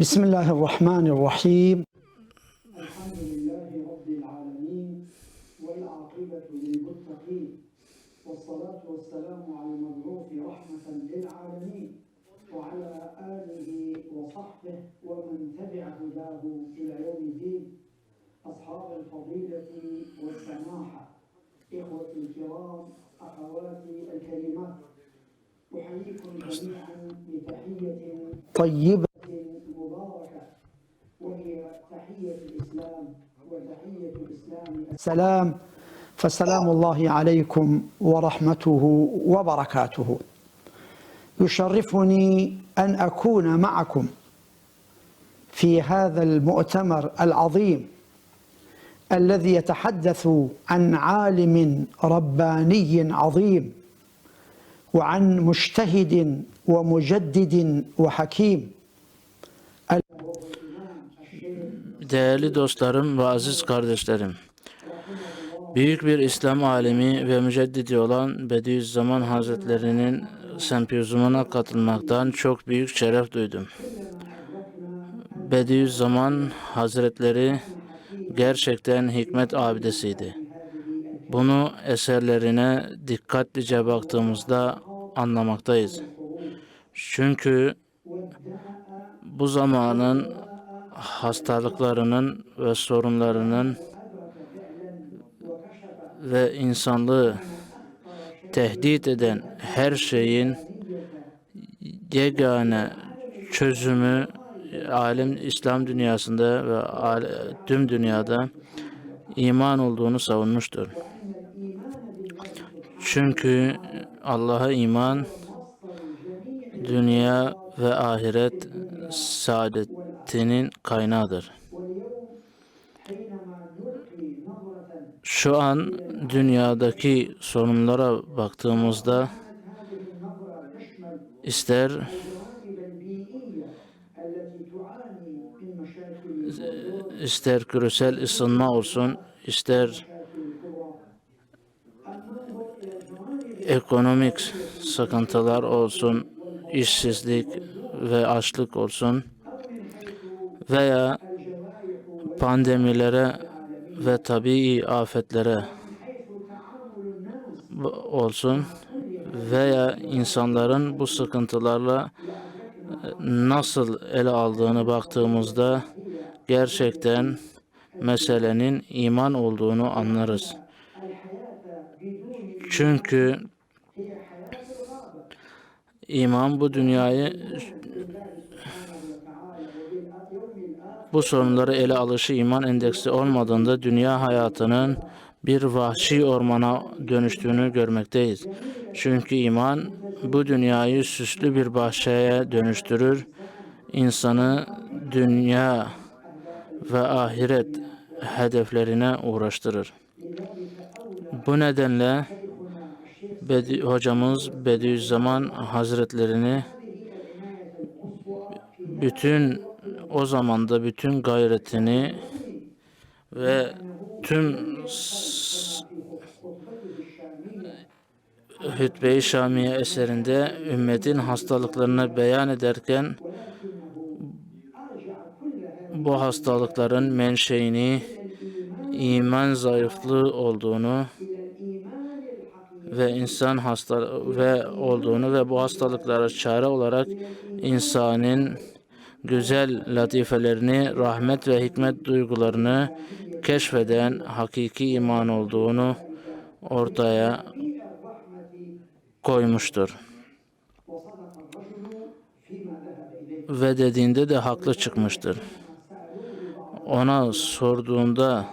بسم الله الرحمن الرحيم. الحمد لله رب العالمين والعاقبة للمتقين والصلاة والسلام على المبعوث رحمة للعالمين وعلى آله وصحبه ومن تبع هداه إلى يوم الدين. أصحاب الفضيلة والسماحة إخوتي الكرام أخواتي الكريمات أحييكم جميعا بتحية. طيبة. السلام فسلام الله عليكم ورحمته وبركاته. يشرفني أن أكون معكم في هذا المؤتمر العظيم الذي يتحدث عن عالم رباني عظيم وعن مجتهد ومجدد وحكيم. Değerli dostlarım ve aziz kardeşlerim, büyük bir İslam alimi ve müceddidi olan Bediüzzaman Hazretlerinin sempozyumuna katılmaktan çok büyük şeref duydum. Bediüzzaman Hazretleri gerçekten hikmet abidesiydi. Bunu eserlerine dikkatlice baktığımızda anlamaktayız. Çünkü bu zamanın hastalıklarının ve sorunlarının ve insanlığı tehdit eden her şeyin yegane çözümü alim İslam dünyasında ve tüm dünyada iman olduğunu savunmuştur. Çünkü Allah'a iman dünya ve ahiret saadetinin kaynağıdır. Şu an dünyadaki sorunlara baktığımızda ister ister küresel ısınma olsun, ister ekonomik sıkıntılar olsun, işsizlik ve açlık olsun veya pandemilere ve tabii afetlere olsun veya insanların bu sıkıntılarla nasıl ele aldığını baktığımızda gerçekten meselenin iman olduğunu anlarız. Çünkü iman bu dünyayı bu sorunları ele alışı iman endeksi olmadığında dünya hayatının bir vahşi ormana dönüştüğünü görmekteyiz. Çünkü iman bu dünyayı süslü bir bahçeye dönüştürür. İnsanı dünya ve ahiret hedeflerine uğraştırır. Bu nedenle Bedi, hocamız Bediüzzaman Hazretlerini bütün o zamanda bütün gayretini ve tüm Hütbe-i Şamiye eserinde ümmetin hastalıklarını beyan ederken bu hastalıkların menşeini iman zayıflığı olduğunu ve insan hasta ve olduğunu ve bu hastalıklara çare olarak insanın güzel latifelerini, rahmet ve hikmet duygularını keşfeden hakiki iman olduğunu ortaya koymuştur. Ve dediğinde de haklı çıkmıştır. Ona sorduğunda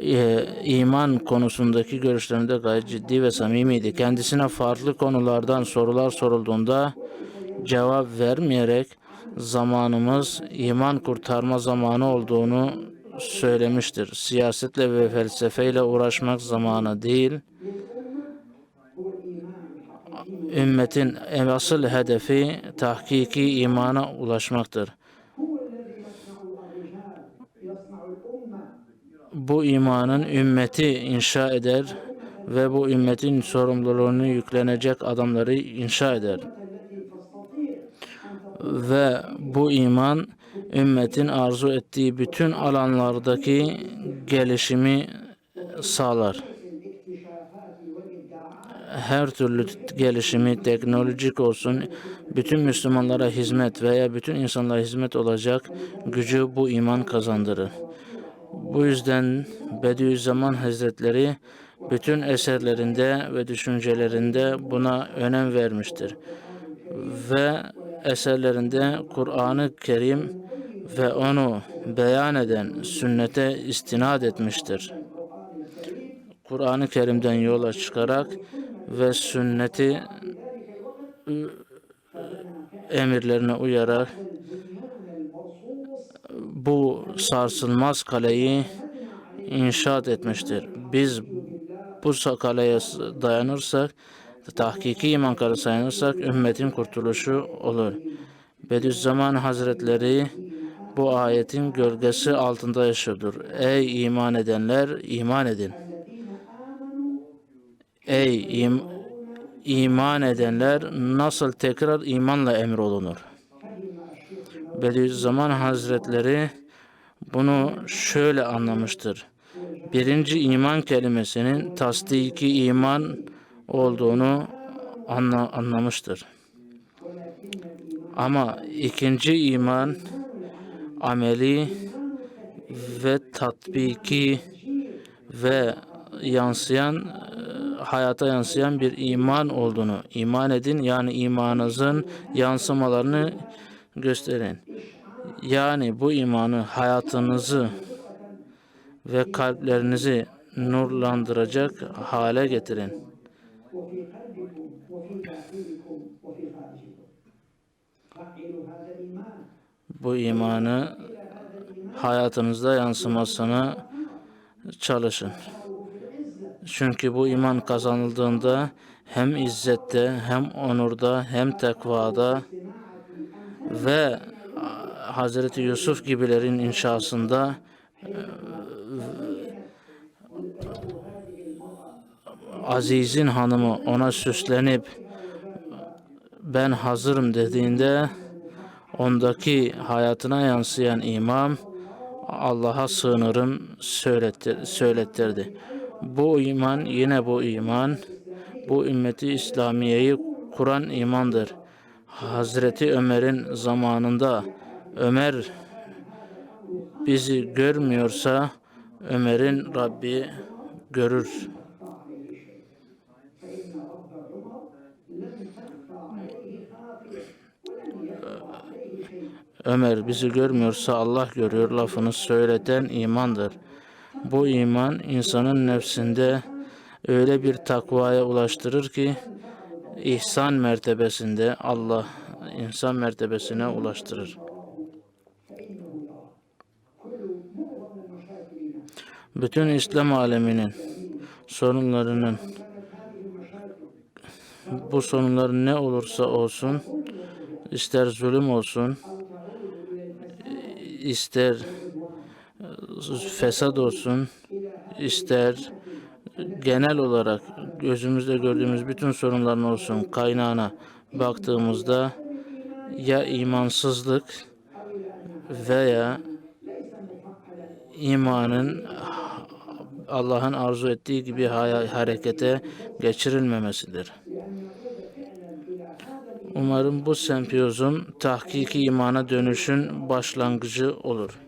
e, iman konusundaki görüşlerinde gayet ciddi ve samimiydi. Kendisine farklı konulardan sorular sorulduğunda cevap vermeyerek zamanımız iman kurtarma zamanı olduğunu söylemiştir. Siyasetle ve felsefeyle uğraşmak zamanı değil, ümmetin asıl hedefi tahkiki imana ulaşmaktır. Bu imanın ümmeti inşa eder ve bu ümmetin sorumluluğunu yüklenecek adamları inşa eder ve bu iman ümmetin arzu ettiği bütün alanlardaki gelişimi sağlar. Her türlü gelişimi teknolojik olsun, bütün Müslümanlara hizmet veya bütün insanlara hizmet olacak gücü bu iman kazandırır. Bu yüzden Bediüzzaman Hazretleri bütün eserlerinde ve düşüncelerinde buna önem vermiştir. Ve eserlerinde Kur'an-ı Kerim ve onu beyan eden sünnete istinad etmiştir. Kur'an-ı Kerim'den yola çıkarak ve sünneti ı, emirlerine uyarak bu sarsılmaz kaleyi inşaat etmiştir. Biz bu kaleye dayanırsak, tahkiki iman kalesi dayanırsak ümmetin kurtuluşu olur. Bediüzzaman Hazretleri bu ayetin gölgesi altında yaşıyordur. Ey iman edenler iman edin. Ey im- iman edenler nasıl tekrar imanla emrolunur? Bediüzzaman Hazretleri bunu şöyle anlamıştır. Birinci iman kelimesinin tasdiki iman olduğunu anla, anlamıştır. Ama ikinci iman ameli ve tatbiki ve yansıyan e, hayata yansıyan bir iman olduğunu iman edin yani imanınızın yansımalarını gösterin. Yani bu imanı hayatınızı ve kalplerinizi nurlandıracak hale getirin. Bu imanı hayatınızda yansımasına çalışın. Çünkü bu iman kazanıldığında hem izzette hem onurda hem tekvada ve Hazreti Yusuf gibilerin inşasında e, Aziz'in hanımı ona süslenip ben hazırım dediğinde ondaki hayatına yansıyan imam Allah'a sığınırım söyletti, söylettirdi. Bu iman yine bu iman bu ümmeti İslamiye'yi kuran imandır. Hazreti Ömer'in zamanında Ömer bizi görmüyorsa Ömer'in Rabbi görür. Ömer bizi görmüyorsa Allah görüyor lafını söyleten imandır. Bu iman insanın nefsinde öyle bir takvaya ulaştırır ki ihsan mertebesinde Allah insan mertebesine ulaştırır. Bütün İslam aleminin sorunlarının bu sorunlar ne olursa olsun ister zulüm olsun ister fesat olsun ister genel olarak gözümüzde gördüğümüz bütün sorunların olsun kaynağına baktığımızda ya imansızlık veya imanın Allah'ın arzu ettiği gibi harekete geçirilmemesidir. Umarım bu sempiyozum tahkiki imana dönüşün başlangıcı olur.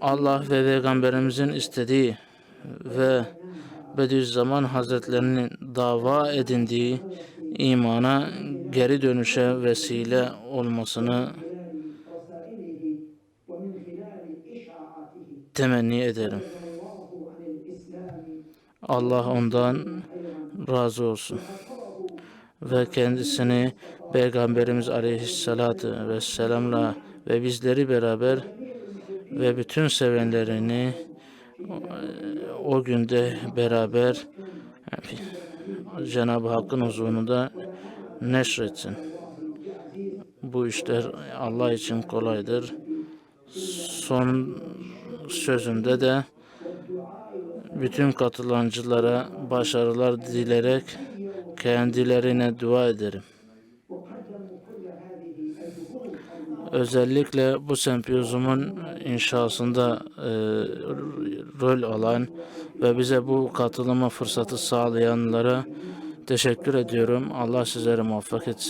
Allah ve Peygamberimizin istediği ve Bediüzzaman Hazretlerinin dava edindiği imana geri dönüşe vesile olmasını temenni ederim. Allah ondan razı olsun. Ve kendisini Peygamberimiz Aleyhisselatü Vesselam'la ve bizleri beraber ve bütün sevenlerini o- o günde beraber Cenab-ı Hakk'ın huzurunda neşretsin. Bu işler Allah için kolaydır. Son sözümde de bütün katılancılara başarılar dilerek kendilerine dua ederim. Özellikle bu sempozyumun inşasında e, rol alan ve bize bu katılma fırsatı sağlayanlara teşekkür ediyorum. Allah sizleri muvaffak etsin.